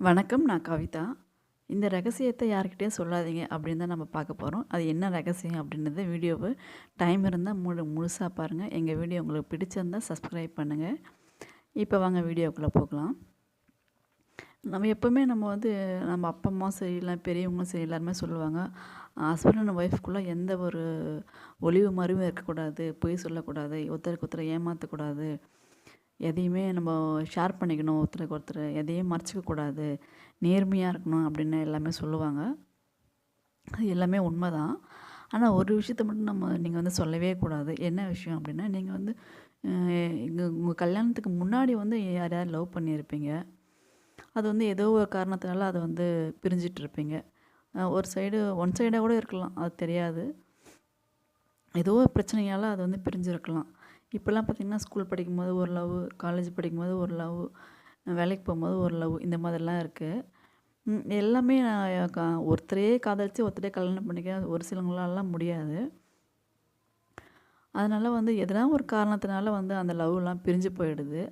வணக்கம் நான் கவிதா. இந்த ரகசியத்தை யார்கிட்டயும் சொல்லாதீங்க அப்படின்னு தான் நம்ம பார்க்க போகிறோம் அது என்ன ரகசியம் அப்படின்றது வீடியோவை டைம் இருந்தால் முழு முழுசாக பாருங்கள் எங்கள் வீடியோ உங்களுக்கு பிடிச்சிருந்தால் சப்ஸ்கிரைப் பண்ணுங்கள் இப்போ வாங்க வீடியோக்குள்ளே போகலாம். நம்ம எப்போவுமே நம்ம வந்து நம்ம அப்பா அம்மா சரி இல்லை பெரியவங்களும் சரி எல்லாருமே சொல்லுவாங்க ஹஸ்பண்ட் அண்ட் ஒய்ஃப்குள்ளே எந்த ஒரு ஒளிவு மறைவும் இருக்கக்கூடாது பொய் சொல்லக்கூடாது ஒருத்தருக்கு ஒருத்தரை ஏமாற்றக்கூடாது எதையுமே நம்ம ஷேர் பண்ணிக்கணும் ஒருத்தருக்கு ஒருத்தர் எதையும் மறைச்சிக்க கூடாது நேர்மையாக இருக்கணும் அப்படின்னு எல்லாமே சொல்லுவாங்க. அது எல்லாமே உண்மை தான் ஆனால் ஒரு விஷயத்த மட்டும் நம்ம நீங்கள் வந்து சொல்லவே கூடாது. என்ன விஷயம் அப்படின்னா நீங்கள் வந்து இங்கே உங்கள் கல்யாணத்துக்கு முன்னாடி வந்து யாரையாவது லவ் பண்ணியிருப்பீங்க? அது வந்து ஏதோ ஒரு காரணத்தினால அதை வந்து பிரிஞ்சிட்ருப்பீங்க ஒரு சைடு ஒன் சைடாக கூட இருக்கலாம். அது தெரியாது. ஏதோ ஒரு பிரச்சனையால் அது வந்து பிரிஞ்சிருக்கலாம். இப்போல்லாம் பார்த்திங்கன்னா ஸ்கூல் படிக்கும்போது ஒரு லவ் காலேஜ் படிக்கும்போது ஒரு லவ் வேலைக்கு போகும்போது ஒரு லவ் இந்த மாதிரிலாம் இருக்குது எல்லாமே நான் கா ஒருத்தரையே காதலித்து ஒருத்தரே கல்யாணம் பண்ணிக்க ஒரு சிலவங்களாலாம் முடியாது. அதனால் வந்து எதனா ஒரு காரணத்தினால வந்து அந்த லவ்லாம் பிரிஞ்சு போயிடுது.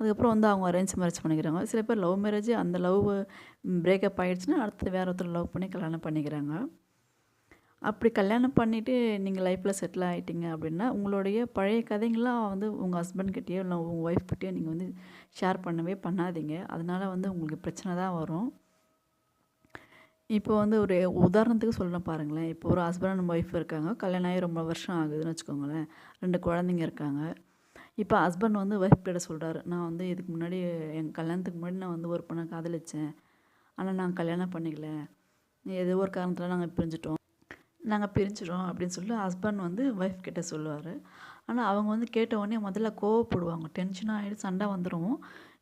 அதுக்கப்புறம் வந்து அவங்க அரேஞ்ச் மேரேஜ் பண்ணிக்கிறாங்க. சில பேர் லவ் மேரேஜ் அந்த லவ் பிரேக்கப் ஆகிடுச்சுன்னா அடுத்து வேறு ஒருத்தர் லவ் பண்ணி கல்யாணம் பண்ணிக்கிறாங்க. அப்படி கல்யாணம் பண்ணிவிட்டு நீங்கள் லைஃப்பில் செட்டில் ஆகிட்டீங்க அப்படின்னா உங்களுடைய பழைய கதைங்களாம் வந்து உங்கள் ஹஸ்பண்ட்கிட்டயோ இல்லை உங்கள் ஒய்ஃப்கிட்டயோ நீங்கள் வந்து ஷேர் பண்ணவே பண்ணாதீங்க. அதனால் வந்து உங்களுக்கு பிரச்சனை தான் வரும். இப்போ வந்து ஒரு உதாரணத்துக்கு சொல்கிறேன் பாருங்களேன். இப்போ ஒரு ஹஸ்பண்ட் அண்ட் ஒய்ஃப் இருக்காங்க. கல்யாணம் ஆகி ரொம்ப வருஷம் ஆகுதுன்னு வச்சுக்கோங்களேன். ரெண்டு குழந்தைங்க இருக்காங்க. இப்போ ஹஸ்பண்ட் வந்து ஒய்ஃப் கிட்ட சொல்கிறாரு நான் வந்து இதுக்கு முன்னாடி என் கல்யாணத்துக்கு முன்னாடி நான் வந்து ஒரு பொண்ணை காதலிச்சேன். ஆனால் நான் கல்யாணம் பண்ணிக்கல. ஏதோ ஒரு காரணத்தில் நாங்கள் பிரிஞ்சிட்டோம். நாங்கள் பிரிஞ்சிடும் அப்படின்னு சொல்லி ஹஸ்பண்ட் வந்து ஒய்ஃப் கிட்டே சொல்லுவார். ஆனால் அவங்க வந்து கேட்ட உடனே முதல்ல கோவப்படுவாங்க. டென்ஷனாக ஆகிட்டு சண்டை வந்துடும்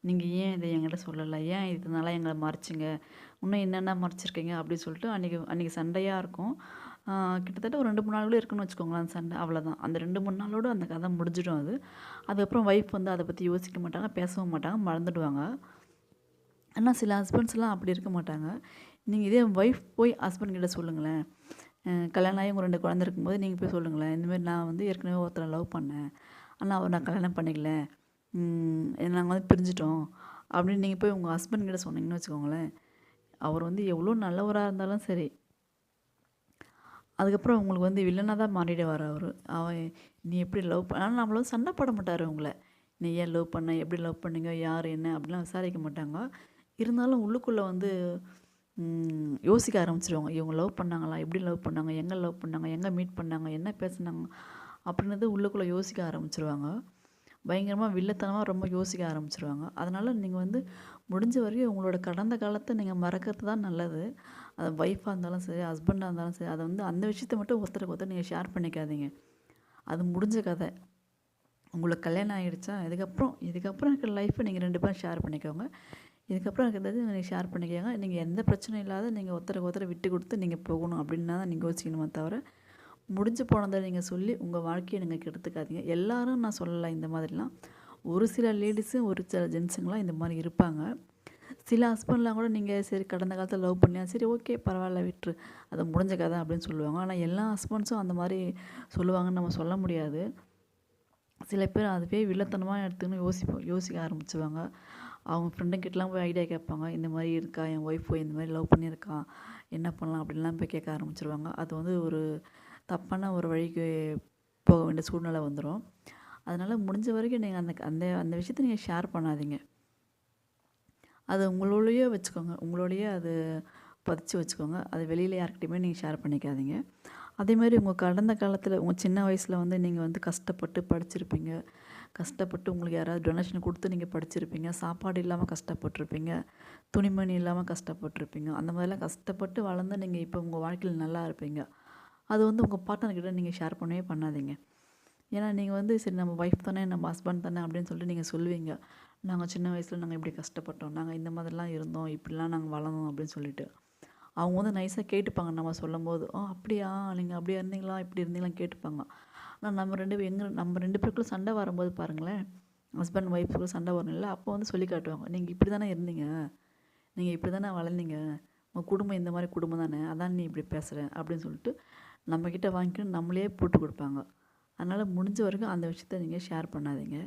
நீங்கள் ஏன் இதை என்கிட்ட சொல்லலை? ஏன் இதனால எங்களை மறைச்சிங்க? இன்னும் என்னென்ன மறைச்சிருக்கீங்க? அப்படின்னு சொல்லிட்டு அன்றைக்கி அன்றைக்கி சண்டையாக இருக்கும். கிட்டத்தட்ட ஒரு ரெண்டு மூணு நாள் கூட இருக்குன்னு வச்சுக்கோங்களேன் அந்த சண்டை. அவ்வளோதான் அந்த ரெண்டு மூணு நாளோடு அந்த கதை முடிஞ்சிடும் அது. அதுக்கப்புறம் ஒய்ஃப் வந்து அதை பற்றி யோசிக்க மாட்டாங்க பேசவும் மாட்டாங்க மறந்துடுவாங்க. ஆனால் சில ஹஸ்பண்ட்ஸ்லாம் அப்படி இருக்க மாட்டாங்க. நீங்கள் இதே ஒய்ஃப் போய் ஹஸ்பண்ட் கிட்டே சொல்லுங்களேன். கல்யாணம் ஆகி உங்கள் ரெண்டு குழந்தை இருக்கும்போது நீங்கள் போய் சொல்லுங்களேன். இந்தமாரி நான் வந்து ஏற்கனவே ஒருத்தரை லவ் பண்ணேன். ஆனால் அவர் நான் கல்யாணம் பண்ணிக்கல. நாங்கள் வந்து பிரிஞ்சிட்டோம். அப்படின்னு நீங்கள் போய் உங்கள் ஹஸ்பண்ட் கிட்ட சொன்னீங்கன்னு வச்சுக்கோங்களேன். அவர் வந்து எவ்வளோ நல்லவராக இருந்தாலும் சரி. அதுக்கப்புறம் உங்களுக்கு வந்து வில்லனாக தான் மாறிடுவார் அவர். அவன் நீ எப்படி லவ் பண்ண ஆனால் நம்மளும் சண்டை போட மாட்டார் உங்களை நீ ஏன் லவ் பண்ண? எப்படி லவ் பண்ணீங்க? யார் என்ன? அப்படிலாம் விசாரிக்க மாட்டாங்க. இருந்தாலும் உள்ளுக்குள்ளே வந்து யோசிக்க ஆரம்பிச்சிருவாங்க. இவங்க லவ் பண்ணாங்களா? எப்படி லவ் பண்ணாங்க? எங்கே லவ் பண்ணாங்க? எங்கே மீட் பண்ணாங்க? என்ன பேசுனாங்க? அப்படின்றது உள்ளுக்குள்ளே யோசிக்க ஆரம்பிச்சிருவாங்க. பயங்கரமாக வில்லத்தனமாக ரொம்ப யோசிக்க ஆரம்பிச்சிருவாங்க. அதனால் நீங்கள் வந்து முடிஞ்ச வரையும் உங்களோட கடந்த காலத்தை நீங்கள் மறக்கிறது தான் நல்லது. அது ஒய்ஃபாக இருந்தாலும் சரி ஹஸ்பண்டாக இருந்தாலும் சரி அதை வந்து அந்த விஷயத்த மட்டும் ஒருத்தருக்கு ஒருத்தர் நீங்கள் ஷேர் பண்ணிக்காதீங்க. அது முடிஞ்ச கதை. உங்களுக்கு கல்யாணம் ஆகிடுச்சா இதுக்கப்புறம் இதுக்கப்புறம் இருக்கிற லைஃப்பை நீங்கள் ரெண்டு பேரும் ஷேர் பண்ணிக்கோங்க. இதுக்கப்புறம் இருக்கிறது நீங்கள் ஷேர் பண்ணிக்கோங்க. நீங்கள் எந்த பிரச்சனையும் இல்லாத நீங்கள் ஒருத்தருக்கு ஒருத்தர் விட்டு கொடுத்து நீங்கள் போகணும் அப்படின்னா தான் நீங்கள் யோசிக்கணுமே தவிர முடிஞ்சு போனதை நீங்கள் சொல்லி உங்கள் வாழ்க்கையை நீங்கள் கெடுத்துக்காதீங்க. எல்லாரும் நான் சொல்லலை இந்த மாதிரிலாம். ஒரு சில லேடிஸும் ஒரு சில ஜென்ஸுங்களாம் இந்த மாதிரி இருப்பாங்க. சில ஹஸ்பண்ட்லாம் கூட நீங்கள் சரி கடந்த காலத்தில் லவ் பண்ணியா? சரி ஓகே பரவாயில்ல விட்டுரு. அது முடிஞ்ச கதை அப்படின்னு சொல்லுவாங்க. ஆனால் எல்லா ஹஸ்பண்ட்ஸும் அந்த மாதிரி சொல்லுவாங்கன்னு நம்ம சொல்ல முடியாது. சில பேர் அதுவே வில்லத்தனமாக எடுத்துக்கணும் யோசிப்போம் யோசிக்க ஆரம்பிச்சுவாங்க அவங்க ஃப்ரெண்டுங்கிட்டலாம் போய் ஐடியா கேட்பாங்க இந்த மாதிரி இருக்கா? என் ஒய்ஃப் போய் இந்த மாதிரி லவ் பண்ணியிருக்கா? என்ன பண்ணலாம்? அப்படின்லாம் போய் கேட்க ஆரம்பிச்சிருவாங்க. அது வந்து ஒரு தப்பான ஒரு வழிக்கு போக வேண்டிய சூழ்நிலை வந்துடும் அதனால் முடிஞ்ச வரைக்கும் நீங்கள் அந்த அந்த அந்த விஷயத்தை நீங்கள் ஷேர் பண்ணாதீங்க. அது உங்களோடையே வச்சுக்கோங்க. உங்களோடையே அது பதிச்சு வச்சுக்கோங்க. அது வெளியில் யார்கிட்டையுமே நீங்கள் ஷேர் பண்ணிக்காதீங்க. அதேமாதிரி உங்கள் கடந்த காலத்தில் உங்கள் சின்ன வயசில் வந்து நீங்கள் வந்து கஷ்டப்பட்டு படிச்சிருப்பீங்க. கஷ்டப்பட்டு உங்களுக்கு யாராவது டொனேஷன் கொடுத்து நீங்கள் படிச்சிருப்பீங்க. சாப்பாடு இல்லாமல் கஷ்டப்பட்டிருப்பீங்க. துணிமணி இல்லாமல் கஷ்டப்பட்டிருப்பீங்க. அந்த மாதிரிலாம் கஷ்டப்பட்டு வளர்ந்து நீங்கள் இப்போ உங்கள் வாழ்க்கையில் நல்லா இருப்பீங்க. அது வந்து உங்கள் பார்ட்னர்கிட்ட நீங்கள் ஷேர் பண்ணவே பண்ணாதீங்க. ஏன்னா நீங்கள் வந்து சரி நம்ம ஒய்ஃப் தானே நம்ம ஹஸ்பண்ட் தானே அப்படின்னு சொல்லிட்டு நீங்கள் சொல்லுவீங்க. நாங்கள் சின்ன வயசில் நாங்கள் இப்படி கஷ்டப்பட்டோம். நாங்கள் இந்த மாதிரிலாம் இருந்தோம். இப்படிலாம் நாங்கள் வளர்ந்தோம் அப்படின்னு சொல்லிட்டு. அவங்க வந்து நைஸாக கேட்டுப்பாங்க. நம்ம சொல்லும் போது ஆ அப்படியா? நீங்கள் அப்படியே இருந்தீங்களா? இப்படி இருந்தீங்களா கேட்டுப்பாங்க. ஆனால் நம்ம ரெண்டு பேர் எங்கே நம்ம ரெண்டு பேருக்குள்ள சண்டை வரும்போது பாருங்களேன் ஹஸ்பண்ட் ஒய்ஃபுக்குள்ள சண்டை வரணும் இல்லை அப்போ வந்து சொல்லி காட்டுவாங்க நீங்கள் இப்படி தானே இருந்தீங்க? நீங்கள் இப்படி தானே வளர்ந்தீங்க? உங்கள் குடும்பம் இந்த மாதிரி குடும்பம் தானே? அதான் நீ இப்படி பேசுகிற அப்படின்னு சொல்லிட்டு நம்மக்கிட்ட வாங்கிக்கணும் நம்மளே போட்டு கொடுப்பாங்க. அதனால் முடிஞ்ச வரைக்கும் அந்த விஷயத்த நீங்கள் ஷேர் பண்ணாதீங்க.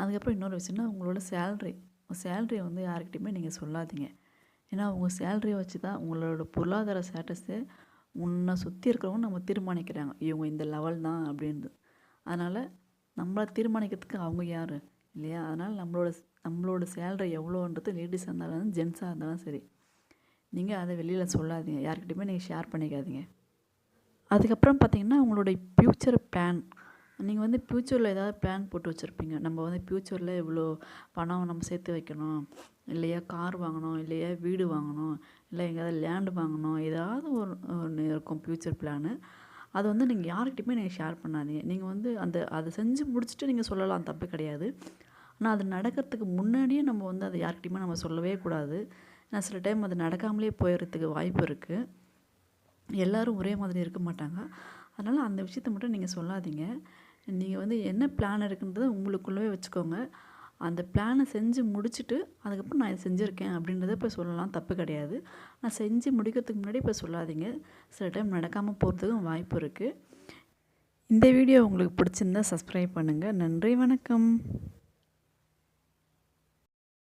அதுக்கப்புறம் இன்னொரு விஷயம்னா உங்களோட சேல்ரி உங்கள் சேலரியை வந்து யாருக்கிட்டையுமே நீங்கள் சொல்லாதீங்க. ஏன்னா அவங்க சேலரியை வச்சு தான் உங்களோட பொருளாதார ஸ்டேட்டஸை உன்னை சுற்றி இருக்கிறவங்க நம்ம தீர்மானிக்கிறாங்க. இவங்க இந்த லெவல் தான் அப்படின்றது அதனால் நம்மளை தீர்மானிக்கிறதுக்கு அவங்க யார்? இல்லையா? அதனால் நம்மளோட நம்மளோட சேலரி எவ்வளோன்றது லேடிஸாக இருந்தாலும் ஜென்ஸாக இருந்தாலும் சரி. நீங்கள் அதை வெளியில் சொல்லாதீங்க. யார்கிட்டையுமே நீங்கள் ஷேர் பண்ணிக்காதீங்க. அதுக்கப்புறம் பார்த்தீங்கன்னா உங்களுடைய ஃப்யூச்சர் பிளான் நீங்கள் வந்து ஃப்யூச்சரில் ஏதாவது பிளான் போட்டு வச்சுருப்பீங்க. நம்ம வந்து ஃப்யூச்சரில் இவ்வளோ பணம் நம்ம சேர்த்து வைக்கணும். இல்லையா கார் வாங்கணும் இல்லையா வீடு வாங்கணும் இல்லை எங்கேயாவது லேண்டு வாங்கணும் ஏதாவது ஒரு ஒன்று இருக்கும் ஃப்யூச்சர் பிளானு அதை வந்து நீங்கள் யார்கிட்டையுமே நீங்கள் ஷேர் பண்ணாதீங்க. நீங்கள் வந்து அந்த அதை செஞ்சு முடிச்சுட்டு நீங்கள் சொல்லலாம் தப்பு கிடையாது. ஆனால் அது நடக்கிறதுக்கு முன்னாடியே நம்ம வந்து அதை யார்கிட்டையுமே நம்ம சொல்லவே கூடாது. ஏன்னா சில டைம் அது நடக்காமலே போயிடுறதுக்கு வாய்ப்பு இருக்குது எல்லோரும் ஒரே மாதிரி இருக்க மாட்டாங்க. அதனால் அந்த விஷயத்த மட்டும் நீங்கள் சொல்லாதீங்க. நீங்கள் வந்து என்ன பிளான் இருக்குன்றதை உங்களுக்குள்ளவே வச்சுக்கோங்க. அந்த பிளானை செஞ்சு முடிச்சுட்டு அதுக்கப்புறம் நான் இதை செஞ்சுருக்கேன் அப்படின்றத இப்போ சொல்லலாம். தப்பு கிடையாது. நான் செஞ்சு முடிக்கிறதுக்கு முன்னாடி இப்போ சொல்லாதீங்க. சில டைம் நடக்காமல் போகிறதுக்கும் வாய்ப்பு இருக்குது இந்த வீடியோ உங்களுக்கு பிடிச்சிருந்தா சப்ஸ்கிரைப் பண்ணுங்கள் நன்றி வணக்கம்.